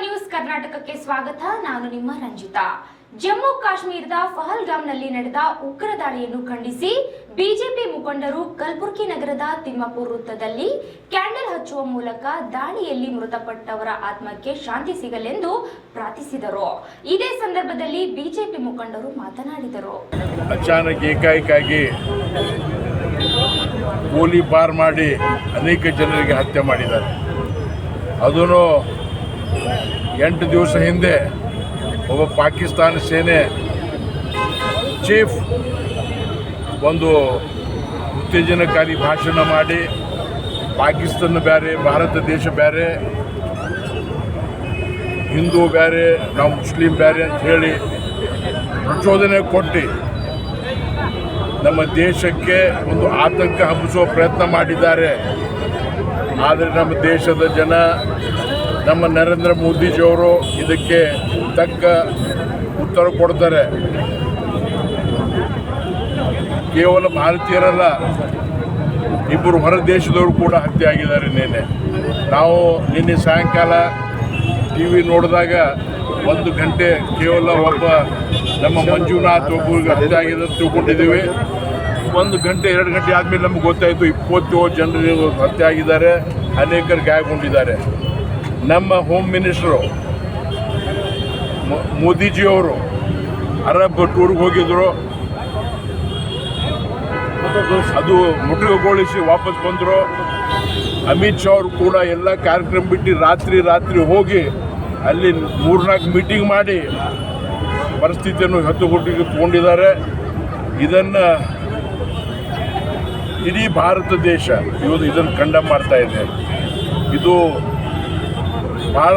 News ಕರ್ನಾಟಕಕ್ಕೆ ಸ್ವಾಗತ. ನಾನು ನಿಮ್ಮ ರಂಜಿತಾ. ಜಮ್ಮು ಕಾಶ್ಮೀರದ ಫಹಲ್ಗಾಮ್ನಲ್ಲಿ ನಡೆದ ಉಗ್ರ ದಾಳಿಯನ್ನು ಖಂಡಿಸಿ ಬಿಜೆಪಿ ಮುಖಂಡರು ಕಲಬುರಗಿ ನಗರದ ತಿಮ್ಮಾಪುರ ವೃತ್ತದಲ್ಲಿ ಕ್ಯಾಂಡಲ್ ಹಚ್ಚುವ ಮೂಲಕ ದಾಳಿಯಲ್ಲಿ ಮೃತಪಟ್ಟವರ ಆತ್ಮಕ್ಕೆ ಶಾಂತಿ ಸಿಗಲೆಂದು ಪ್ರಾರ್ಥಿಸಿದರು. ಇದೇ ಸಂದರ್ಭದಲ್ಲಿ ಬಿಜೆಪಿ ಮುಖಂಡರು ಮಾತನಾಡಿದರು. ಅಚಾನಕ್ ಏಕಾಏಕಾಗಿ ಮಾಡಿ ಅನೇಕ ಜನರಿಗೆ ಹತ್ಯೆ ಮಾಡಿದ್ದಾರೆ. ಅದೂ ಎಂಟು ದಿವಸ ಹಿಂದೆ ಒಬ್ಬ ಪಾಕಿಸ್ತಾನ ಸೇನೆ ಚೀಫ್ ಒಂದು ಉತ್ತೇಜನಕಾರಿ ಭಾಷಣ ಮಾಡಿ, ಪಾಕಿಸ್ತಾನ ಬೇರೆ ಭಾರತ ದೇಶ ಬೇರೆ ಹಿಂದೂ ಬೇರೆ ನಾವು ಮುಸ್ಲಿಂ ಬೇರೆ ಅಂತ ಹೇಳಿ ಪ್ರಚೋದನೆ ಕೊಟ್ಟು ನಮ್ಮ ದೇಶಕ್ಕೆ ಒಂದು ಆತಂಕ ಹಬ್ಬಿಸುವ ಪ್ರಯತ್ನ ಮಾಡಿದ್ದಾರೆ. ಆದರೆ ನಮ್ಮ ದೇಶದ ಜನ ನಮ್ಮ ನರೇಂದ್ರ ಮೋದಿಜಿಯವರು ಇದಕ್ಕೆ ತಕ್ಕ ಉತ್ತರ ಕೊಡ್ತಾರೆ. ಕೇವಲ ಭಾರತೀಯರಲ್ಲ, ಇಬ್ಬರು ಹೊರ ದೇಶದವರು ಕೂಡ ಹತ್ಯೆ ಆಗಿದ್ದಾರೆ ನಿನ್ನೆ. ನಾವು ನಿನ್ನೆ ಸಾಯಂಕಾಲ ಟಿ ವಿ ನೋಡಿದಾಗ ಒಂದು ಗಂಟೆ ಕೇವಲ ಒಬ್ಬ ನಮ್ಮ ಮಂಜುನಾಥ್ ಒಬ್ಬರಿಗೆ ಹತ್ಯೆ ಆಗಿದೆ ಅಂತ ತಿಳ್ಕೊಂಡಿದ್ದೀವಿ. ಒಂದು ಗಂಟೆ, ಎರಡು ಗಂಟೆ ಆದಮೇಲೆ ನಮ್ಗೆ ಗೊತ್ತಾಯಿತು, ಇಪ್ಪತ್ತೇಳು ಜನರು ಹತ್ಯೆ ಆಗಿದ್ದಾರೆ, ಅನೇಕರು ಗಾಯಗೊಂಡಿದ್ದಾರೆ. ನಮ್ಮ ಹೋಮ್ ಮಿನಿಸ್ಟ್ರು ಮೋದಿಜಿ ಮೋದಿಜಿಯವರು ಅರಬ್ ಟೂರ್ಗೆ ಹೋಗಿದ್ರು. ಅದು ಮುಟುಕುಗೊಳಿಸಿ ವಾಪಸ್ ಬಂದರು. ಅಮಿತ್ ಶಾ ಅವರು ಕೂಡ ಎಲ್ಲ ಕಾರ್ಯಕ್ರಮ ಬಿಟ್ಟು ರಾತ್ರಿ ರಾತ್ರಿ ಹೋಗಿ ಅಲ್ಲಿ ಮೂರ್ನಾಲ್ಕು ಮೀಟಿಂಗ್ ಮಾಡಿ ಪರಿಸ್ಥಿತಿಯನ್ನು ಹತ್ತುಗೊಟ್ಟಿಗೆ ತಗೊಂಡಿದ್ದಾರೆ. ಇದನ್ನು ಇಡೀ ಭಾರತ ದೇಶ ಇವತ್ತು ಇದನ್ನು ಖಂಡ ಮಾಡ್ತಾ ಇದೆ. ಇದು ಭಾಳ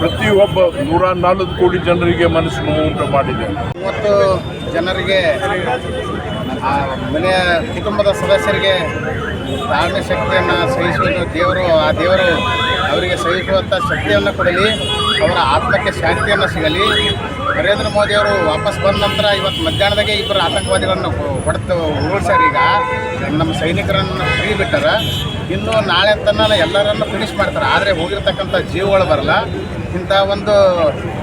ಪ್ರತಿಯೊಬ್ಬ ನೂರ ನಾಲ್ಕು ಕೋಟಿ ಜನರಿಗೆ ಮನಸ್ಸು ನೋವು ಉಂಟು ಮಾಡಿದೆ. ಮೂವತ್ತು ಜನರಿಗೆ ಮನೆಯ ಕುಟುಂಬದ ಸದಸ್ಯರಿಗೆ ತಾಳ್ಮೆ ಶಕ್ತಿಯನ್ನು ಸಹಿಸುವುದು ದೇವರು, ಆ ದೇವರು ಅವರಿಗೆ ಸಹಿಸುವಂಥ ಶಕ್ತಿಯನ್ನು ಕೊಡಲಿ, ಅವರ ಆತ್ಮಕ್ಕೆ ಶಾಂತಿಯನ್ನು ಸಿಗಲಿ. ನರೇಂದ್ರ ಮೋದಿ ಅವರು ವಾಪಸ್ ಬಂದ ನಂತರ ಇವತ್ತು ಮಧ್ಯಾಹ್ನದಾಗೆ ಇಬ್ಬರು ಆತಂಕವಾದಿಗಳನ್ನು ಹೊಡೆದು ಉರುಳಿಸ್ಯಾರ ನಮ್ಮ ಸೈನಿಕರನ್ನು ಫ್ರೀ ಬಿಟ್ಟಾರ. ಇನ್ನು ನಾಳೆ ತನಕ ಎಲ್ಲರನ್ನು ಫಿನಿಶ್ ಮಾಡ್ತಾರೆ. ಆದರೆ ಹೋಗಿರ್ತಕ್ಕಂಥ ಜೀವಗಳು ಬರಲ್ಲ. ಇಂಥ ಒಂದು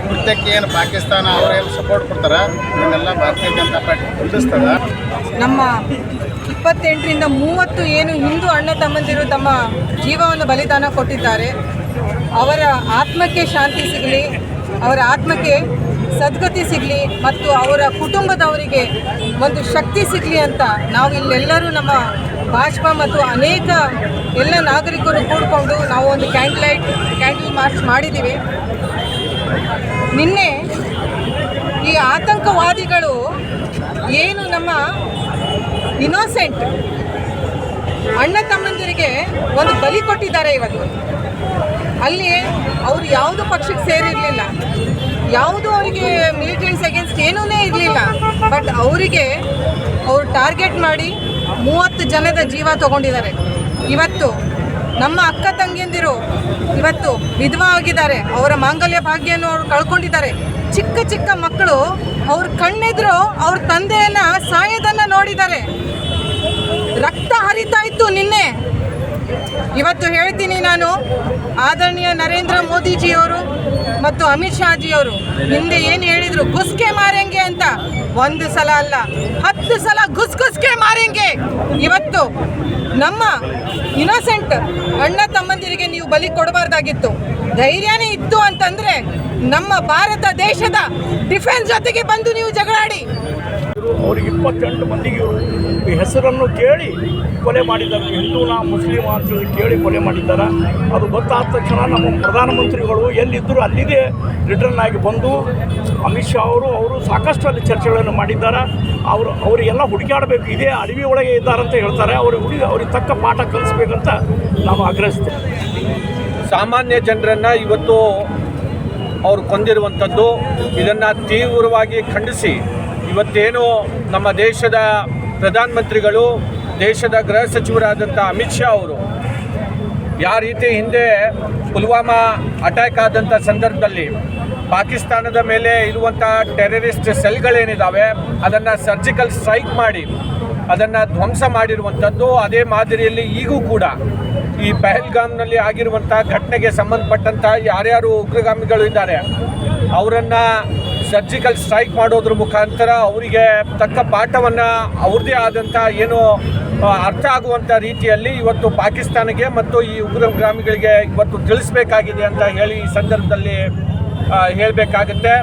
ಕೃತ್ಯಕ್ಕೆ ಏನು ಪಾಕಿಸ್ತಾನ ಅವರೇನು ಸಪೋರ್ಟ್ ಕೊಡ್ತಾರೆ, ಇದನ್ನೆಲ್ಲ ಭಾರತೀಯ ಜನತಾ ಪಾರ್ಟಿ ಖಂಡಿಸ್ತದ. ನಮ್ಮ ಇಪ್ಪತ್ತೆಂಟರಿಂದ ಮೂವತ್ತು ಏನು ಹಿಂದೂ ಅಣ್ಣ ತಮ್ಮಂದಿರು ತಮ್ಮ ಜೀವವನ್ನು ಬಲಿದಾನ ಕೊಟ್ಟಿದ್ದಾರೆ. ಅವರ ಆತ್ಮಕ್ಕೆ ಶಾಂತಿ ಸಿಗಲಿ, ಅವರ ಆತ್ಮಕ್ಕೆ ಸದ್ಗತಿ ಸಿಗಲಿ ಮತ್ತು ಅವರ ಕುಟುಂಬದವರಿಗೆ ಒಂದು ಶಕ್ತಿ ಸಿಗಲಿ ಅಂತ ನಾವು ಇಲ್ಲೆಲ್ಲರೂ ನಮ್ಮ ಭಾಜಪಾ ಮತ್ತು ಅನೇಕ ಎಲ್ಲ ನಾಗರಿಕರು ಕೂಡಿಕೊಂಡು ನಾವು ಒಂದು ಕ್ಯಾಂಡಲ್ ಲೈಟ್ ಕ್ಯಾಂಡಲ್ ಮಾರ್ಚ್ ಮಾಡಿದ್ದೀವಿ. ನಿನ್ನೆ ಈ ಆತಂಕವಾದಿಗಳು ಏನು ನಮ್ಮ ಇನೋಸೆಂಟ್ ಅಣ್ಣ ತಮ್ಮಂದಿರಿಗೆ ಒಂದು ಬಲಿ ಕೊಟ್ಟಿದ್ದಾರೆ ಇವತ್ತು. ಅಲ್ಲಿ ಅವರು ಯಾವುದು ಪಕ್ಷಕ್ಕೆ ಸೇರಿರಲಿಲ್ಲ, ಯಾವುದು ಅವರಿಗೆ ಮಿಲಿಟೆಂಟ್ಸ್ ಅಗೇನ್ಸ್ಟ್ ಏನೂ ಇರಲಿಲ್ಲ ಬಟ್ ಅವರಿಗೆ ಅವರು ಟಾರ್ಗೆಟ್ ಮಾಡಿ ಮೂವತ್ತು ಜನದ ಜೀವ ತಗೊಂಡಿದ್ದಾರೆ. ಇವತ್ತು ನಮ್ಮ ಅಕ್ಕ ತಂಗಿಯಂದಿರು ಇವತ್ತು ವಿಧವಾ ಆಗಿದ್ದಾರೆ. ಅವರ ಮಾಂಗಲ್ಯ ಭಾಗ್ಯವನ್ನು ಅವರು ಕಳ್ಕೊಂಡಿದ್ದಾರೆ. ಚಿಕ್ಕ ಚಿಕ್ಕ ಮಕ್ಕಳು ಅವ್ರ ಕಣ್ಣೆದ್ರು ಅವ್ರ ತಂದೆಯನ್ನ ಸಾಯೋದನ್ನ ನೋಡಿದ್ದಾರೆ. ರಕ್ತ ಹರಿತಾ ಇತ್ತು ನಿನ್ನೆ. ಇವತ್ತು ಹೇಳ್ತೀನಿ ನಾನು ಆದರಣೀಯ ನರೇಂದ್ರ ಮೋದಿಜಿಯವರು ಮತ್ತು ಅಮಿತ್ ಶಾಜಿಯವರು ಹಿಂದೆ ಏನು ಹೇಳಿದ್ರು? ಗುಸ್ಕೆ ಮಾರೆಂಗೆ ಅಂತ. ಒಂದು ಸಲ ಅಲ್ಲ, ಹತ್ತು ಸಲ ಗುಸ್ ಗುಸ್ಕೆ ಮಾರೆಂಗೆ. ಇವತ್ತು ನಮ್ಮ ಇನೋಸೆಂಟ್ ಅಣ್ಣ ತಮ್ಮಂದಿರಿಗೆ ನೀವು ಬಲಿ ಕೊಡಬಾರ್ದಾಗಿತ್ತು. ಧೈರ್ಯನೇ ಇತ್ತು ಅಂತಂದ್ರೆ ನಮ್ಮ ಭಾರತ ದೇಶದ ಡಿಫೆನ್ಸ್ ಜೊತೆಗೆ ಬಂದು ನೀವು ಜಗಳಾಡಿ. ಅವ್ರಿಗೆ ಇಪ್ಪತ್ತೆಂಟು ಮಂದಿಗೆ ಹೆಸರನ್ನು ಕೇಳಿ ಕೊಲೆ ಮಾಡಿದ್ದಾರೆ. ಹಿಂದೂನ ಮುಸ್ಲಿಮ ಅಂತೇಳಿ ಕೇಳಿ ಕೊಲೆ ಮಾಡಿದ್ದಾರೆ. ಅದು ಗೊತ್ತಾದ ತಕ್ಷಣ ನಮ್ಮ ಪ್ರಧಾನಮಂತ್ರಿಗಳು ಎಲ್ಲಿದ್ದರೂ ಅಲ್ಲಿದೆ ರಿಟರ್ನ್ ಆಗಿ ಬಂದು ಅಮಿತ್ ಶಾ ಅವರು ಅವರು ಸಾಕಷ್ಟು ಅಲ್ಲಿ ಚರ್ಚೆಗಳನ್ನು ಮಾಡಿದ್ದಾರೆ. ಅವರು, ಅವರಿಗೆಲ್ಲ ಹುಡುಕಾಡಬೇಕು ಇದೇ ಅಡವಿ ಒಳಗೆ ಇದ್ದಾರಂತ ಹೇಳ್ತಾರೆ. ಅವ್ರಿಗೆ ಹುಡುಗಿ, ಅವ್ರಿಗೆ ತಕ್ಕ ಪಾಠ ಕಲಿಸ್ಬೇಕಂತ ನಾವು ಆಗ್ರಹಿಸ್ತೇವೆ. ಸಾಮಾನ್ಯ ಜನರನ್ನು ಇವತ್ತು ಅವರು ಕೊಂದಿರುವಂಥದ್ದು ಇದನ್ನು ತೀವ್ರವಾಗಿ ಖಂಡಿಸಿ ಇವತ್ತೇನು ನಮ್ಮ ದೇಶದ ಪ್ರಧಾನಮಂತ್ರಿಗಳು, ದೇಶದ ಗೃಹ ಸಚಿವರಾದಂಥ ಅಮಿತ್ ಶಾ ಅವರು ಯಾವ ರೀತಿ ಹಿಂದೆ ಪುಲ್ವಾಮಾ ಅಟ್ಯಾಕ್ ಆದಂಥ ಸಂದರ್ಭದಲ್ಲಿ ಪಾಕಿಸ್ತಾನದ ಮೇಲೆ ಇರುವಂಥ ಟೆರರಿಸ್ಟ್ ಸೆಲ್ಗಳೇನಿದ್ದಾವೆ ಅದನ್ನು ಸರ್ಜಿಕಲ್ ಸ್ಟ್ರೈಕ್ ಮಾಡಿ, ಅದನ್ನು ಧ್ವಂಸ ಮಾಡಿರುವಂಥದ್ದು, ಅದೇ ಮಾದರಿಯಲ್ಲಿ ಈಗೂ ಕೂಡ ಈ ಪೆಹಲ್ಗಾಮ್ನಲ್ಲಿ ಆಗಿರುವಂಥ ಘಟನೆಗೆ ಸಂಬಂಧಪಟ್ಟಂಥ ಯಾರ್ಯಾರು ಉಗ್ರಗಾಮಿಗಳು ಇದ್ದಾರೆ, ಅವರನ್ನು ಸರ್ಜಿಕಲ್ ಸ್ಟ್ರೈಕ್ ಮಾಡೋದ್ರ ಮುಖಾಂತರ ಅವರಿಗೆ ತಕ್ಕ ಪಾಠವನ್ನು, ಅವ್ರದ್ದೇ ಆದಂಥ ಏನು ಅರ್ಥ ಆಗುವಂಥ ರೀತಿಯಲ್ಲಿ ಇವತ್ತು ಪಾಕಿಸ್ತಾನಕ್ಕೆ ಮತ್ತು ಈ ಉಗ್ರಗಾಮಿಗಳಿಗೆ ಇವತ್ತು ತಿಳಿಸ್ಬೇಕಾಗಿದೆ ಅಂತ ಹೇಳಿ ಈ ಸಂದರ್ಭದಲ್ಲಿ ಹೇಳಬೇಕಾಗುತ್ತೆ.